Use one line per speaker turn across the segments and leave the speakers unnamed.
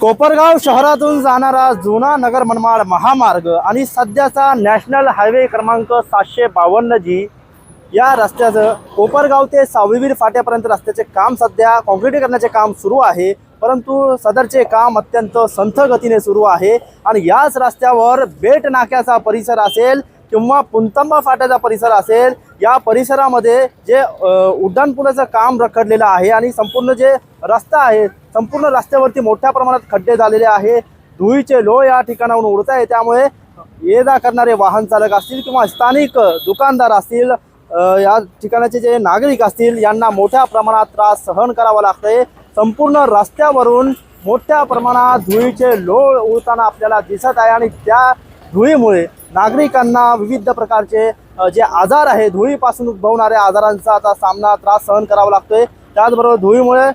कोपरगाव शहरातून जाणारा जुना नगर मनमाड महामार्ग आणि सध्याचा नॅशनल हायवे क्रमांक सातशे बावन्न जी या रस्त्याचं कोपरगाव ते सावळीवीर फाट्यापर्यंत रस्त्याचे काम सध्या काँक्रिटीकरणाचे काम सुरू आहे परंतु सदरचे काम अत्यंत संथ गतीने सुरू आहे आणि याच रस्त्यावर बेट नाक्याचा परिसर असेल किंवा पुंतंबा फाट्याचा परिसर असेल या परिसरामध्ये जे उड्डाणपुलाचं काम रखडलेलं आहे आणि संपूर्ण जे रस्ता आहे संपूर्ण रस्त्यावरती मोठ्या प्रमाणात खड्डे झालेले आहे. धुळीचे लो या ठिकाणाहून उडत आहे. त्यामुळे ये जा करणारे वाहन चालक असतील किंवा स्थानिक दुकानदार असतील या ठिकाणाचे जे नागरिक असतील यांना मोठ्या प्रमाणात त्रास सहन करावा लागतंय. संपूर्ण रस्त्यावरून मोठ्या प्रमाणात धुळीचे लोळ उडताना आपल्याला दिसत आहे आणि त्या धुळीमुळे नागरिकांना विविध प्रकारचे जे आजार आहे धुळीपासून उद्भवणाऱ्या आजारांचा आता सामना त्रास सहन करावा लागतोय. त्याचबरोबर धुळीमुळे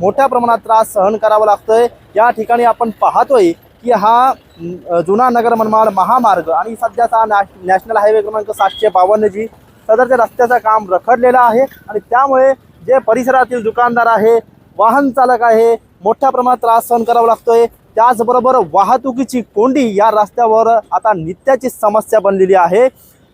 मोठ्या प्रमाणात त्रास सहन करावा लागतोय. या ठिकाणी आपण पाहतोय की हा जुना नगर मनमाड महामार्ग आणि सध्याचा नॅश नॅशनल हायवे क्रमांक सातशे बावन्न जी सदरच्या रस्त्याचं काम रखडलेलं आहे आणि त्यामुळे जे परिसरातील दुकानदार आहे वाहन चालक आहे मोठ्या प्रमाणात त्रास सहन करावा लागतोय. त्याचबरोबर वाहतुकीची कोंडी या रस्त्यावर आता नित्याची समस्या बनलेली आहे.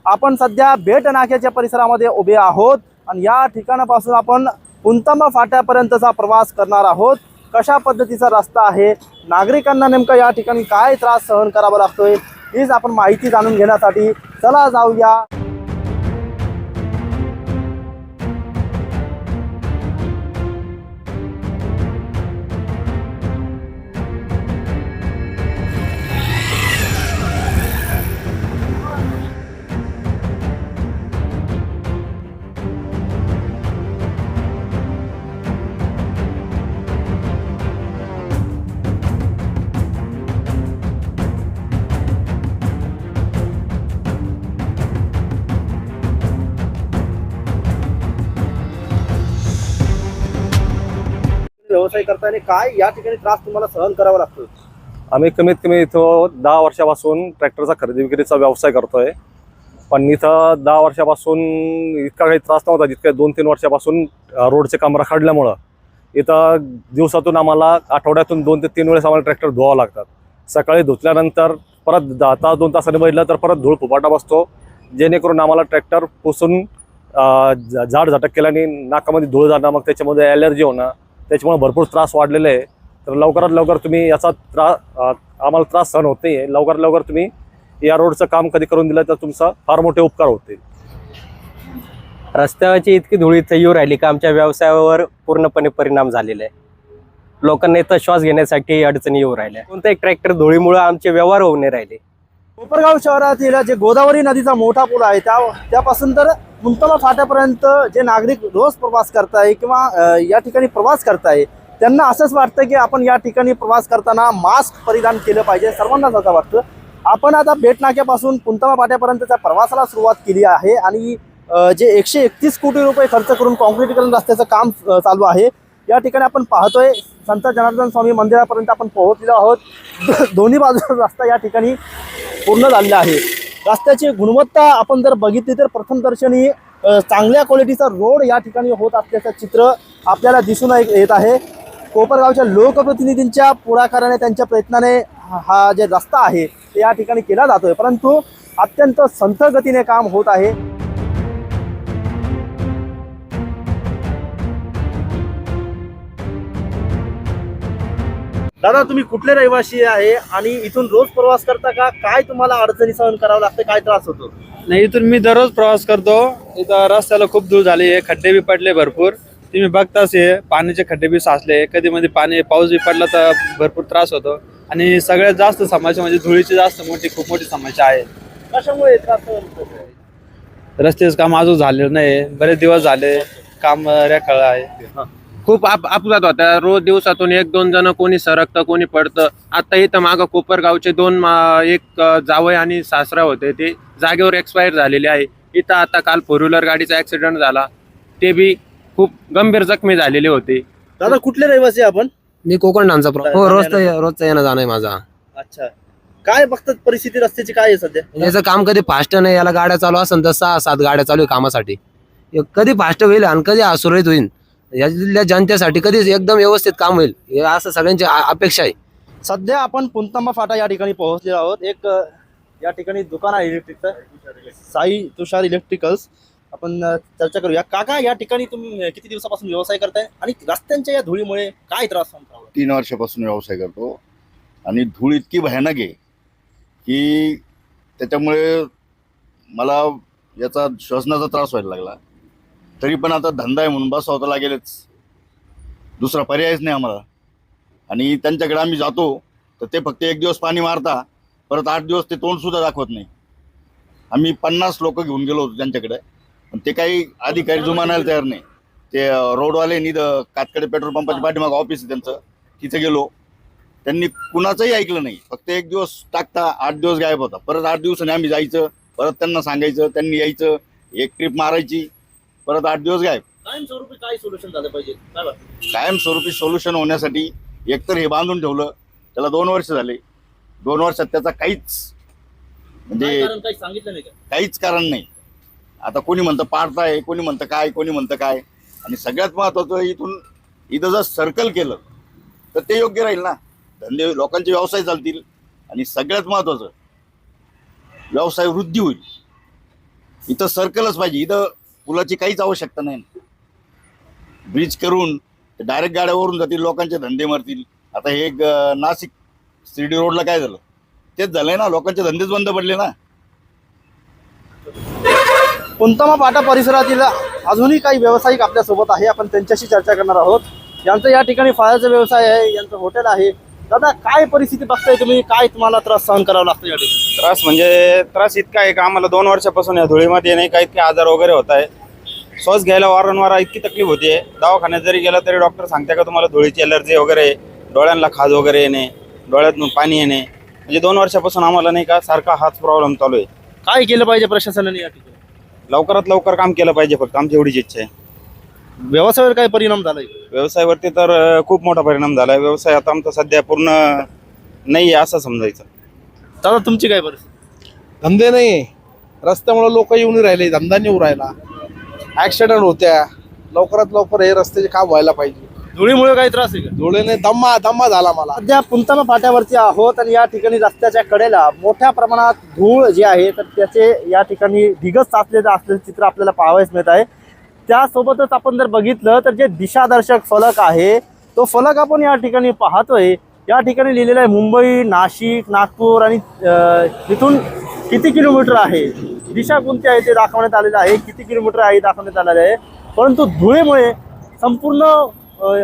आपण सध्या बेट नाक्याच्या परिसरामध्ये उभे आहोत आणि या ठिकाणापासून आपण पुंतंबा फाट्यापर्यंतचा प्रवास करणार आहोत. कशा पद्धतीचा रस्ता आहे? नागरिकांना नेमकं या ठिकाणी काय त्रास सहन करावा लागतोय? हीच आपण माहिती जाणून घेण्यासाठी चला जाऊया. व्यवसाय करताना काय या ठिकाणी त्रास तुम्हाला सहन करावा लागतो
आम्ही कमीत कमी इथं दहा वर्षापासून ट्रॅक्टरचा खरेदी विक्रीचा व्यवसाय करतोय. पण इथं दहा वर्षापासून इतका काही त्रास नव्हता जितक्या दोन तीन वर्षापासून रोडचे काम रखडल्यामुळं. इथं दिवसातून आम्हाला आठवड्यातून दोन ते तीन वेळेस आम्हाला ट्रॅक्टर धुवावं लागतात. सकाळी धुतल्यानंतर परत दहा तास दोन तासाने बघितलं तर परत धूळ फुपाटा बसतो. जेणेकरून आम्हाला ट्रॅक्टर पुसून झाड झटक केल्याने नाकामध्ये धूळ जाणं मग त्याच्यामध्ये ॲलर्जी होणं त्याच्यामुळे भरपूर त्रास वाढलेले आहे. तर लवकरात लवकर तुम्ही याचा त्रास आम्हाला त्रास सहन होत नाही आहे लवकरात लवकर तुम्ही या रोडचं काम कधी करून दिलं तर तुमचा फार मोठे उपकार होतील.
रस्त्यावरची इतकी धुळी येऊ राहिली का आमच्या व्यवसायावर पूर्णपणे परिणाम झालेला आहे. लोकांना इथं श्वास घेण्यासाठी अडचणी येऊ राहिल्या. कोणता एक ट्रॅक्टर धुळीमुळे आमचे व्यवहार होऊ नाही राहिले.
कोपरगाव शहरातील जे गोदावरी नदीचा मोठा पूल आहे त्या त्यापासून तर कुंतला फाट्यापर्यंत जे नागरिक रोज प्रवास करताय किंवा या ठिकाणी प्रवास करताय त्यांना असंच वाटतं की आपण या ठिकाणी प्रवास करताना मास्क परिधान केलं पाहिजे सर्वांनाच असं वाटतं. आपण आता भेटनाक्यापासून नाक्यापासून फाट्यापर्यंतच्या प्रवासाला सुरुवात केली आहे आणि जे एकशे एकतीस कोटी रुपये खर्च करून काँक्रिटीकरण रस्त्याचं काम चालू आहे या ठिकाणी आपण पाहतोय संत जनार्दन स्वामी मंदिरापर्यंत आपण पोहोचलेलो आहोत. दोन्ही बाजूचा रस्ता या ठिकाणी पूर्ण झालेला आहे. रस्त्याची गुणवत्ता आपण जर बघितली तर प्रथमदर्शनी चांगल्या क्वालिटीचा रोड या ठिकाणी होत असल्याचं चित्र आपल्याला दिसून येत आहे. कोपरगावच्या लोकप्रतिनिधींच्या पुढाकाराने त्यांच्या प्रयत्नाने हा हा जे रस्ता आहे ते या ठिकाणी केला जातोय. परंतु अत्यंत संथ गतीने काम होत आहे. दादा तुम्ही कुठले रहिवासी आहे आणि इथून रोज प्रवास करता का? काय तुम्हाला अडचणी सहन करावं लागतं? काय त्रास होतो?
नाही इथून मी दररोज प्रवास करतो. इथं रस्त्याला खूप दूर झाली आहे खड्डे बी पडले भरपूर. तुम्ही बघताच हे पाण्याचे खड्डे बी साचले कधी मध्ये पाणी पाऊस बी पडला तर भरपूर त्रास होतो. आणि सगळ्यात जास्त समस्या म्हणजे धुळीची जास्त मोठी खूप मोठी समस्या आहे.
कशामुळे त्रास सहन होतो?
रस्त्याचं काम अजून झालेलं नाही. बरेच दिवस झाले काम रेखाळ आहे.
खूप आप अपघात होत्या. रोज दिवसातून एक दोन जण कोणी सरकतं कोणी पडतं. आता इथं मागं कोपरगावचे दोन मा- एक अं, जावई आणि सासरा होते. ते जागेवर एक्सपायर झालेले आहे. इथं आता काल फोर व्हीलर गाडीचा ऍक्सिडेंट झाला. ते बी खूप गंभीर जखमी झालेले होते.
दादा कुठले रहिवासी आपण?
मी कोकण प्रो हो रोजचा रोजचा येणं जाणं आहे माझा.
अच्छा. काय बघतात परिस्थिती? रस्त्याची काय आहे सध्या?
याचं काम कधी फास्ट नाही याला गाड्या चालू असेल तर सहा सात गाड्या चालू आहे कामासाठी. हे कधी फास्ट होईल आणि कधी सुरळीत होईल? यातल्या जनतेसाठी कधीच एकदम व्यवस्थित काम होईल. हे असं सगळ्यांची आ- अपेक्षा आहे.
सध्या आपण पुंतंबा फाटा या ठिकाणी पोहोचलेलो आहोत. एक अ, या ठिकाणी दुकान आहे इलेक्ट्रिकचं. साई तुषार इलेक्ट्रिकल्स. आपण अ, चर्चा करूया. काका या ठिकाणी तुम्ही अ, किती दिवसापासून व्यवसाय करताय? आणि रस्त्यांच्या या धुळीमुळे काय त्रास?
तीन वर्षापासून व्यवसाय करतो. आणि धूळ इतकी भयानक आहे की त्याच्यामुळे मला याचा श्वसनाचा त्रास व्हायला लागला. तरी पण आता धंदा आहे म्हणून बसावं लागेलच दुसरा पर्यायच नाही आम्हाला. आणि त्यांच्याकडे आम्ही जातो तर ते फक्त एक दिवस पाणी मारता परत आठ दिवस ते तोंडसुद्धा दाखवत नाही. आम्ही पन्नास लोक घेऊन गेलो होतो त्यांच्याकडे पण ते काही अधिकारी जुमानायला तयार नाही. ते रोडवाले निध कातकडे पेट्रोल पंपाच्या पाठीमागं ऑफिस आहे त्यांचं. तिथे गेलो. त्यांनी कुणाचंही ऐकलं नाही. फक्त एक दिवस टाकता आठ दिवस गायब होता. परत आठ दिवसांनी आम्ही जायचं परत त्यांना सांगायचं त्यांनी यायचं एक ट्रिप मारायची. परत आठ दिवस गायब.
कायमस्वरूपी काय सोल्युशन झालं पाहिजे? काय वाटतं?
कायमस्वरूपी सोल्युशन होण्यासाठी एकतर हे बांधून ठेवलं. त्याला दोन वर्ष झाले. दोन वर्षात त्याचा काहीच
काय
म्हणजे
कारण? काही सांगितलं नाही का?
काहीच कारण नाही. आता कोणी म्हणतं पाडताय कोणी म्हणतं काय कोणी म्हणतं काय? आणि सगळ्यात महत्वाचं इथून इथं जर सर्कल केलं तर ते योग्य राहील ना? धंदे लोकांचे व्यवसाय चालतील. आणि सगळ्यात महत्वाचं व्यवसाय वृद्धी होईल. इथं सर्कलच पाहिजे. इथं पुलाची काहीच आवश्यकता नाही. ब्रिज करून डायरेक्ट गाड्यावरून जातील लोकांचे धंदे मरतील. आता हे एक, नाशिक शिर्डी रोडला काय झालं? तेच झालंय ना लोकांचे धंदेच बंद पडले ना.
पुंतमा पाटा परिसरातील अजूनही काही व्यावसायिक आपल्यासोबत आहे. आपण त्यांच्याशी चर्चा करणार आहोत. यांचं या ठिकाणी फळाचा व्यवसाय आहे यांचं हॉटेल आहे. दादा काय परिस्थिती बघताय तुम्ही? काय तुम्हाला त्रास सहन करावा लागतो या ठिकाणी?
त्रास म्हणजे त्रास इतका आहे का? आम्हाला दोन वर्षापासून या धुळीमध्ये नाही काही इतके आजार वगैरे होत आहे. श्वास घ्यायला वारंवार इतकी तकलीफ होते दवाखान्यात जरी गेला तरी डॉक्टर सांगते का तुम्हाला धुळीची एलर्जी वगैरे डोळ्यांना खाज वगैरे येणे डोळ्यातून पाणी येणे. म्हणजे दोन वर्षापासून आम्हाला नाही का सारखा हाच प्रॉब्लेम चालू आहे.
काय केलं पाहिजे प्रशासनाने या ठिकाणी?
लवकरात लवकर काम केलं पाहिजे फक्त आमची एवढीच इच्छा आहे.
व्यवसायावर काय परिणाम झालाय?
व्यवसायावरती तर अं, खूप मोठा परिणाम झाला आहे व्यवसाय आता आमचा सध्या पूर्ण नाही आहे असं समजायचं.
दादा तुमची काय परिस्थिती?
धंदे नाही रस्त्यामुळे लोक येऊन राहिले धंदा नाही येऊ राहिला. ऍक्सिडेंट होत्या. लवकरात लवकर हे रस्त्याचे काम व्हायला पाहिजे.
धुळीमुळे काय त्रास आहे का?
धुळेने दम्मा दम्मा झाला मला.
सध्या पुंतमा फाट्यावरती आहोत आणि या ठिकाणी रस्त्याच्या कडेला मोठ्या प्रमाणात धूळ जी आहे तर त्याचे या ठिकाणी ढिगच साचलेलं असलेलं चित्र आपल्याला पाहावयास मिळत आहे. त्यासोबतच आपण जर बघितलं तर जे दिशादर्शक फलक आहे तो फलक आपण या ठिकाणी पाहतोय. या ठिकाणी लिहिलेलं आहे मुंबई नाशिक नागपूर आणि तिथून किती किलोमीटर आहे? दिशा कोणती आहे ते दाखवण्यात आलेलं आहे. किती किलोमीटर आहे दाखवण्यात आलेलं आहे. परंतु धुळेमुळे संपूर्ण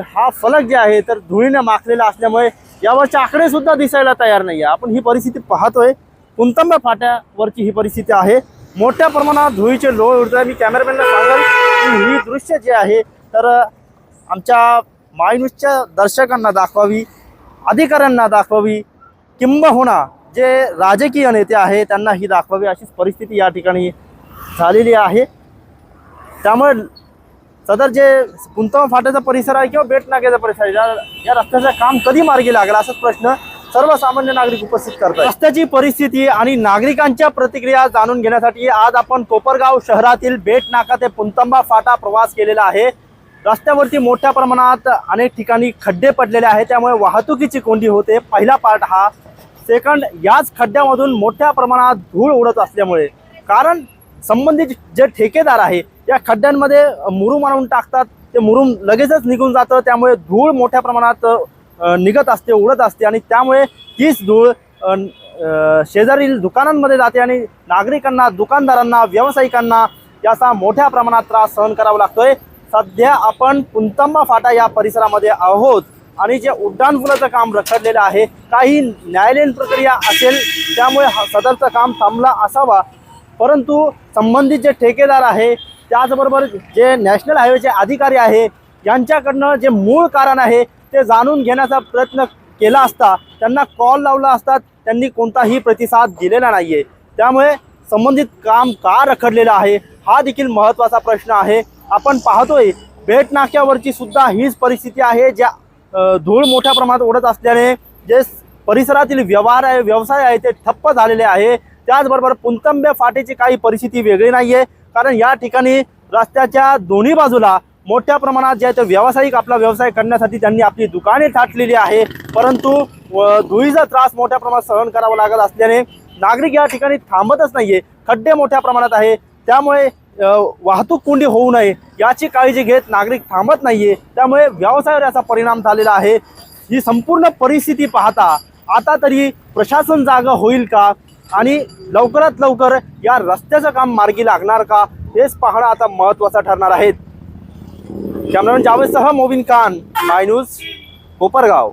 हा फलक जे आहे तर धुळीने माखलेला असल्यामुळे यावरचे आकडे सुद्धा दिसायला तयार नाही आहे आपण ही परिस्थिती पाहतोय. कुंतंबा फाट्यावरची ही परिस्थिती आहे. मोठ्या प्रमाणात धुळीचे लोळ उडत आहे मी कॅमेरामॅनला सांगाल ही दृश्य जे आहे तर आमच्या माय न्यूजच्या दर्शकांना दाखवावी अधिकाऱ्यांना दाखवावी किंबहुना जे राजकीय नेते आहे त्यांना ही दाखवावी अशीच परिस्थिती या ठिकाणी झालेली आहे. त्यामुळे सदर जे गुंतवण फाट्याचा परिसर आहे किंवा बेटनाक्याचा परिसर आहे या- या रस्त्याचं काम कधी मार्गी लागला असाच प्रश्न सर्वसामान्य नागरिक उपस्थित करतात रस्त्याची परिस्थिती आणि नागरिकांच्या प्रतिक्रिया जाणून घेण्यासाठी आज आपण कोपरगाव शहरातील बेट नाका ते पुंतंबा फाटा प्रवास केलेला आहे. रस्त्यावरती मोठ्या प्रमाणात अनेक ठिकाणी खड्डे पडलेले आहेत त्यामुळे वाहतुकीची कोंडी होते. पहिला पार्ट हा. सेकंड याच खड्ड्यामधून मोठ्या प्रमाणात धूळ उडत असल्यामुळे. कारण संबंधित जे ठेकेदार आहे या खड्ड्यांमध्ये मुरुम आणून टाकतात. ते मुरुम लगेचच निघून जातं त्यामुळे धूळ मोठ्या प्रमाणात निघत असते उडत असते आणि त्यामुळे तीच धूळ शेजारील दुकानांमध्ये जाते आणि नागरिकांना दुकानदारांना व्यावसायिकांना याचा मोठ्या प्रमाणात त्रास सहन करावा लागतोय. सध्या आपण पुंतंबा फाटा या परिसरामध्ये आहोत आणि जे उड्डाणपुलाचं काम रखडलेलं आहे काही न्यायालयीन प्रक्रिया असेल त्यामुळे हा- सदरचं काम थांबला असावा. परंतु संबंधित जे ठेकेदार आहे त्याचबरोबर जे नॅशनल हायवेचे अधिकारी आहे यांच्याकडनं जे मूळ कारण आहे ते जाणून घेण्याचा प्रयत्न केला असता त्यांना कॉल लावला असता त्यांनी कोणताही प्रतिसाद दिलेला नाही आहे त्यामुळे संबंधित काम का रखडलेलं आहे हा देखील महत्त्वाचा प्रश्न आहे. आपण पाहतोय बेटनाक्यावरची सुद्धा हीच परिस्थिती आहे ज्या धूळ मोठ्या प्रमाणात उडत असल्याने जे परिसरातील व्यवहार आहे व्यवसाय आहे ते ठप्प झालेले आहे. त्याचबरोबर पुंतंब्या फाटेची काही परिस्थिती वेगळी नाही आहे कारण या ठिकाणी रस्त्याच्या दोन्ही बाजूला मोठ्या प्रमाणात जे आहे व्यावसायिक आपला व्यवसाय करण्यासाठी त्यांनी आपली दुकाने थाटलेली आहे. परंतु व धुळीचा त्रास मोठ्या प्रमाणात सहन करावा लागत असल्याने नागरिक या ठिकाणी थांबतच नाहीये. खड्डे मोठ्या प्रमाणात आहे. त्यामुळे वाहतूक कोंडी होऊ नये. याची काळजी घेत नागरिक थांबत नाहीये. त्यामुळे व्यवसायावर याचा परिणाम झालेला आहे. ही संपूर्ण परिस्थिती पाहता आता तरी प्रशासन जागा होईल का? आणि लवकरात लवकर या रस्त्याचं काम मार्गी लागणार का? हेच पाहणं आता महत्त्वाचं ठरणार आहे. कॅमेरामॅन जावेदसह मोबिन खान माय न्यूज कोपरगाव